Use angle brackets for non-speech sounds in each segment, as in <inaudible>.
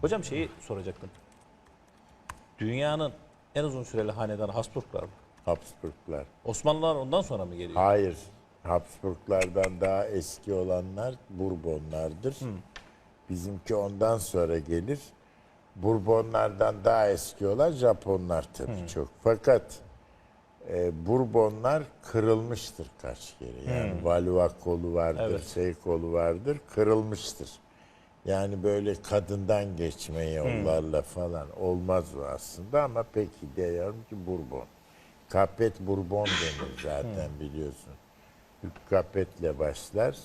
Hocam şeyi soracaktım. Dünyanın en uzun süreli hanedanı Habsburglar mı? Habsburglar. Osmanlılar ondan sonra mı geliyor? Hayır. Habsburglardan daha eski olanlar Bourbonlardır. Bizimki ondan sonra gelir. Bourbonlardan daha eski olan Japonlar tabii çok. Fakat e, Bourbonlar kırılmıştır kaç kere. Yani Valois kolu vardır, Evet. şey kolu vardır, kırılmıştır. Yani böyle kadından geçme yollarla falan olmaz o aslında ama peki diyorum ki Bourbon. Kapet Bourbon denir zaten biliyorsun. Kapetle başlar.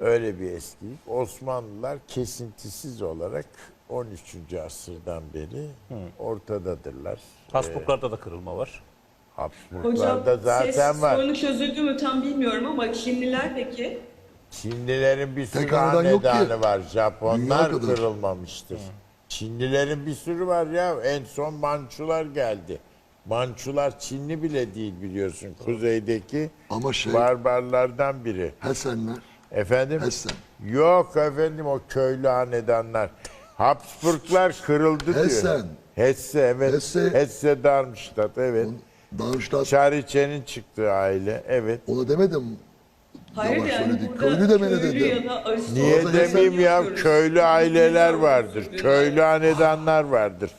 Öyle bir eskilik. Osmanlılar kesintisiz olarak 13. asırdan beri ortadadırlar. Habsburglarda da kırılma var. Habsburglarda Hocam zaten ses var. sorunu çözüldü mü tam bilmiyorum ama Çinliler peki? Çinlilerin bir sürü Tek hanedan yok ki. hanedanı var. Japonlar Dünya kadar. kırılmamıştır. Çinlilerin bir sürü var ya. En son Mançular geldi. Mançular Çinli bile değil biliyorsun. Kuzeydeki Ama şey- barbarlardan biri. Hesenler. Efendim? Hessen. Yok efendim o köylü hanedanlar. Habsburglar kırıldı diyor. Hessen. Hesse evet. Hesse. Hesse Darmstadt evet. Darmstadt. Çariçe'nin çıktığı aile evet. Ona demedim. Hayır Yavaş yani Köylü demene köylü dedim. ya da aristokrat Niye Orada demeyeyim ya yapıyoruz. köylü aileler vardır. Köylü hanedanlar vardır.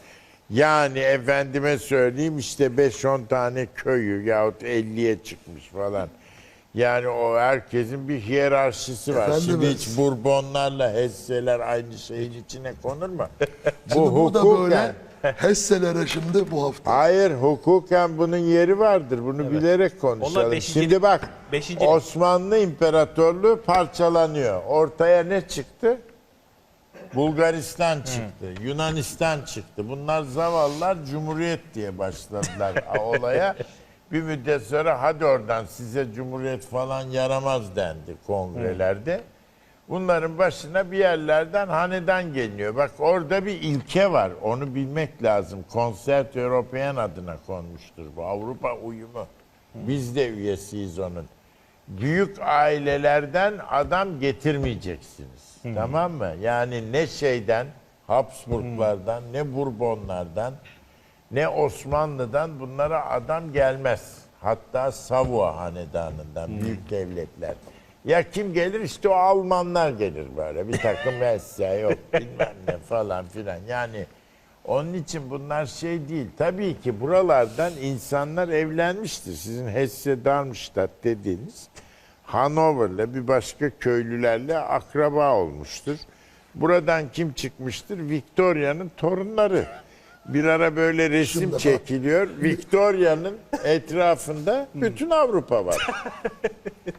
Yani efendime söyleyeyim işte 5-10 tane köyü yahut 50'ye çıkmış falan. Yani o herkesin bir hiyerarşisi var. Şimdi Efendimiz. hiç Bourbonlarla Hesseler aynı şeyin içine konur mu? <laughs> Şimdi burada hukuken- böyle Hesselere şimdi bu hafta. Hayır hukuken bunun yeri vardır. Bunu bilerek konuşalım. Beşinci- Şimdi bak beşinci- Osmanlı İmparatorluğu parçalanıyor. Ortaya ne çıktı? Bulgaristan çıktı. Yunanistan çıktı. Bunlar zavallılar Cumhuriyet diye başladılar <laughs> olaya. Bir müddet sonra hadi oradan size Cumhuriyet falan yaramaz dendi kongrelerde. Bunların başına bir yerlerden hanedan geliyor. Bak orada bir ilke var. Onu bilmek lazım. Konsert European adına konmuştur bu. Avrupa uyumu. Biz de üyesiyiz onun. Büyük ailelerden adam getirmeyeceksiniz. Tamam mı? Yani ne şeyden, Habsburglardan, ne Bourbonlardan, ne Osmanlı'dan bunlara adam gelmez. Hatta Savoie hanedanından, büyük devletler. Ya kim gelir? İşte o Almanlar gelir böyle. Bir takım <laughs> Hesse yok bilmem ne falan filan. Yani onun için bunlar şey değil. Tabii ki buralardan insanlar evlenmiştir. Sizin Hesse Darmstadt dediğiniz Hanover'la bir başka köylülerle akraba olmuştur. Buradan kim çıkmıştır? Victoria'nın torunları. Bir ara böyle resim bak- çekiliyor. Victoria'nın etrafında bütün Avrupa var. <laughs>